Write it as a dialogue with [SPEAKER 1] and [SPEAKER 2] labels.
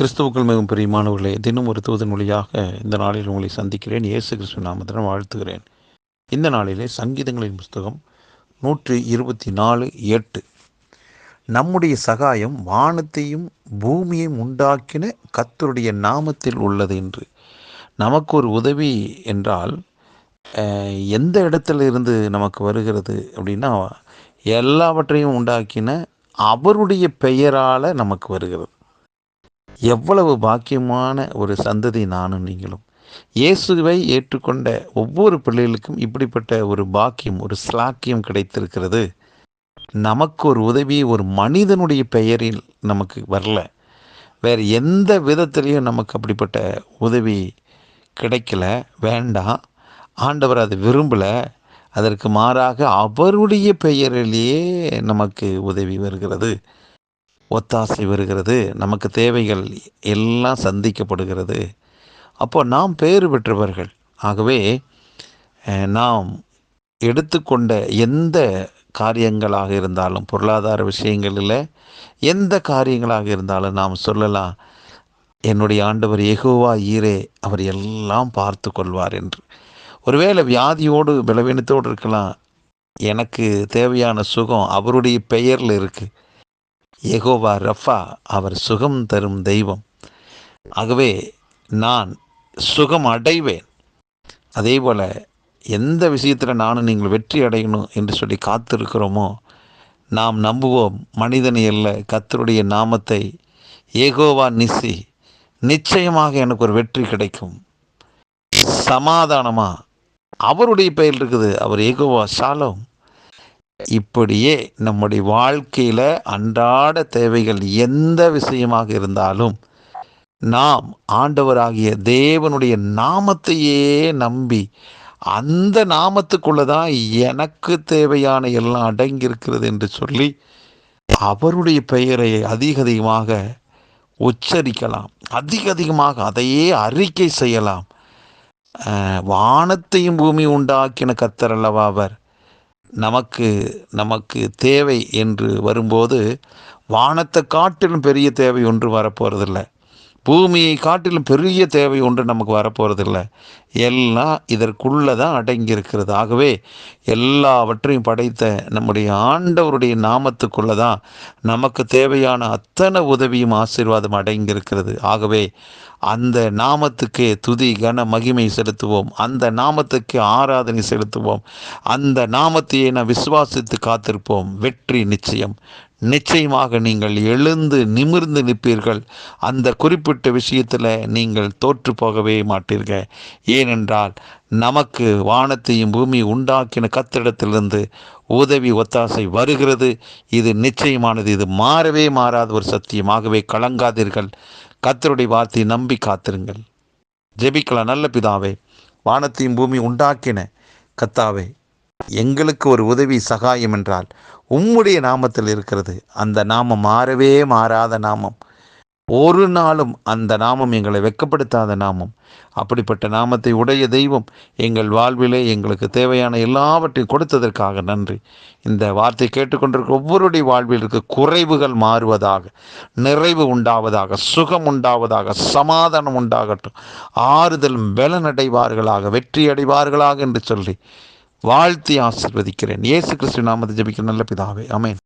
[SPEAKER 1] கிறிஸ்துவுக்குள் மிகவும் பிரியமானவர்களே தினம் ஒரு தூதன் மொழியாக இந்த நாளில் உங்களை சந்திக்கிறேன். இயேசு கிறிஸ்து நாமத்திடம் வாழ்த்துகிறேன். இந்த நாளிலே சங்கீதங்களின் புஸ்தகம் நூற்றி இருபத்தி நாலு எட்டு. நம்முடைய சகாயம் வானத்தையும் பூமியையும் உண்டாக்கின கத்தருடைய நாமத்தில் உள்ளது என்று. நமக்கு ஒரு உதவி என்றால் எந்த இடத்துல இருந்து நமக்கு வருகிறது அப்படின்னா எல்லாவற்றையும் உண்டாக்கின அவருடைய பெயரால் நமக்கு வருகிறது. எவ்வளவு பாக்கியமான ஒரு சந்ததி நானும் நீங்களும். இயேசுவை ஏற்றுக்கொண்ட ஒவ்வொரு பிள்ளைகளுக்கும் இப்படிப்பட்ட ஒரு பாக்கியம் ஒரு ஸ்லாக்கியம் கிடைத்திருக்கிறது. நமக்கு ஒரு உதவி ஒரு மனிதனுடைய பெயரில் நமக்கு வரல. வேறு எந்த விதத்திலையும் நமக்கு அப்படிப்பட்ட உதவி கிடைக்கல வேண்டாம். ஆண்டவர் அதை விரும்பலை. அதற்கு மாறாக அவருடைய பெயரிலேயே நமக்கு உதவி வருகிறது. ஒத்தாசை வருகிறது நமக்கு தேவைகள் எல்லாம் சந்திக்கப்படுகிறது. அப்போ நாம் பேறு பெற்றவர்கள். ஆகவே நாம் எடுத்துக்கொண்ட எந்த காரியங்களாக இருந்தாலும் பொருளாதார விஷயங்களில் எந்த காரியங்களாக இருந்தாலும் நாம் சொல்லலாம் என்னுடைய ஆண்டவர் எகுவா ஈரே அவர் எல்லாம் பார்த்து கொள்வார் என்று. ஒருவேளை வியாதியோடு பலவீனத்தோடு இருக்கலாம். எனக்கு தேவையான சுகம் அவருடைய பெயரில் இருக்குது எகோவா ரஃபா அவர் சுகம் தரும் தெய்வம். ஆகவே நான் சுகம் அடைவேன். அதே போல் எந்த விஷயத்தில் நானும் நீங்கள் வெற்றி அடையணும் என்று சொல்லி காத்திருக்கிறோமோ நாம் நம்புவோம் மனிதனை அல்ல கத்தருடைய நாமத்தை ஏகோவா நிசி நிச்சயமாக எனக்கு ஒரு வெற்றி கிடைக்கும். சமாதானமாக அவருடைய பெயர் இருக்குது அவர் ஏகோவா சாலம் இப்படியே நம்முடைய வாழ்க்கையில் அன்றாட தேவைகள் எந்த விஷயமாக இருந்தாலும் நாம் ஆண்டவராகிய தேவனுடைய நாமத்தையே நம்பி அந்த நாமத்துக்குள்ளே தான் எனக்கு தேவையான எல்லாம் அடங்கியிருக்கிறது என்று சொல்லி அவருடைய பெயரை அதிக அதிகமாக உச்சரிக்கலாம். அதிக அதிகமாக அதையே அறிக்கை செய்யலாம். வானத்தையும் பூமி உண்டாக்கின கத்தர் அல்லவா அவர்? நமக்கு நமக்கு தேவை என்று வரும்போது வானத்தை காட்டிலும் பெரிய தேவை ஒன்று வரப்போகிறதில்ல பூமியை காட்டிலும் பெரிய தேவை ஒன்று நமக்கு வரப்போகிறதில்ல எல்லாம் இதற்குள்ளே தான் அடங்கியிருக்கிறது. ஆகவே எல்லாவற்றையும் படைத்த நம்முடைய ஆண்டவருடைய நாமத்துக்குள்ளே தான் நமக்கு தேவையான அத்தனை உதவியும் ஆசீர்வாதம் அடங்கியிருக்கிறது. ஆகவே அந்த நாமத்துக்கே துதி கன மகிமை செலுத்துவோம். அந்த நாமத்துக்கு ஆராதனை செலுத்துவோம். அந்த நாமத்தையே நாம் விசுவாசித்து காத்திருப்போம். வெற்றி நிச்சயம். நிச்சயமாக நீங்கள் எழுந்து நிமிர்ந்து நிற்பீர்கள். அந்த குறிப்பிட்ட விஷயத்தில் நீங்கள் தோற்று போகவே மாட்டீர்கள். ஏனென்றால் நமக்கு வானத்தையும் பூமி உண்டாக்கின கத்திடத்திலிருந்து உதவி ஒத்தாசை வருகிறது. இது நிச்சயமானது. இது மாறவே மாறாத ஒரு சத்தியமாகவே கலங்காதீர்கள். கத்தருடைய வார்த்தையை நம்பி காத்திருங்கள். ஜெபிக்கலாம். நல்ல பிதாவே வானத்தையும் பூமி உண்டாக்கின கத்தாவே எங்களுக்கு ஒரு உதவி சகாயம் என்றால் உம்முடைய நாமத்தில் இருக்கிறது. அந்த நாமம் மாறவே மாறாத நாமம். ஒரு நாளும் அந்த நாமம் எங்களை வெட்கப்படுத்தாத நாமம். அப்படிப்பட்ட நாமத்தை உடைய தெய்வம் எங்கள் வாழ்விலே எங்களுக்கு தேவையான எல்லாவற்றையும் கொடுத்ததற்காக நன்றி. இந்த வார்த்தை கேட்டுக்கொண்டிருக்கிற ஒவ்வொருடைய வாழ்வில் இருக்க குறைவுகள் மாறுவதாக நிறைவு உண்டாவதாக சுகம் உண்டாவதாக சமாதானம் உண்டாகட்டும். ஆறுதல் பலனடைவார்களாக வெற்றி அடைவார்களாக என்று சொல்லி வாழ்த்தி ஆசிர்வதிக்கிறேன். இயேசு கிறிஸ்து நாமத்தை ஜபிக்கிற நல்ல பிதாவே. அமேன்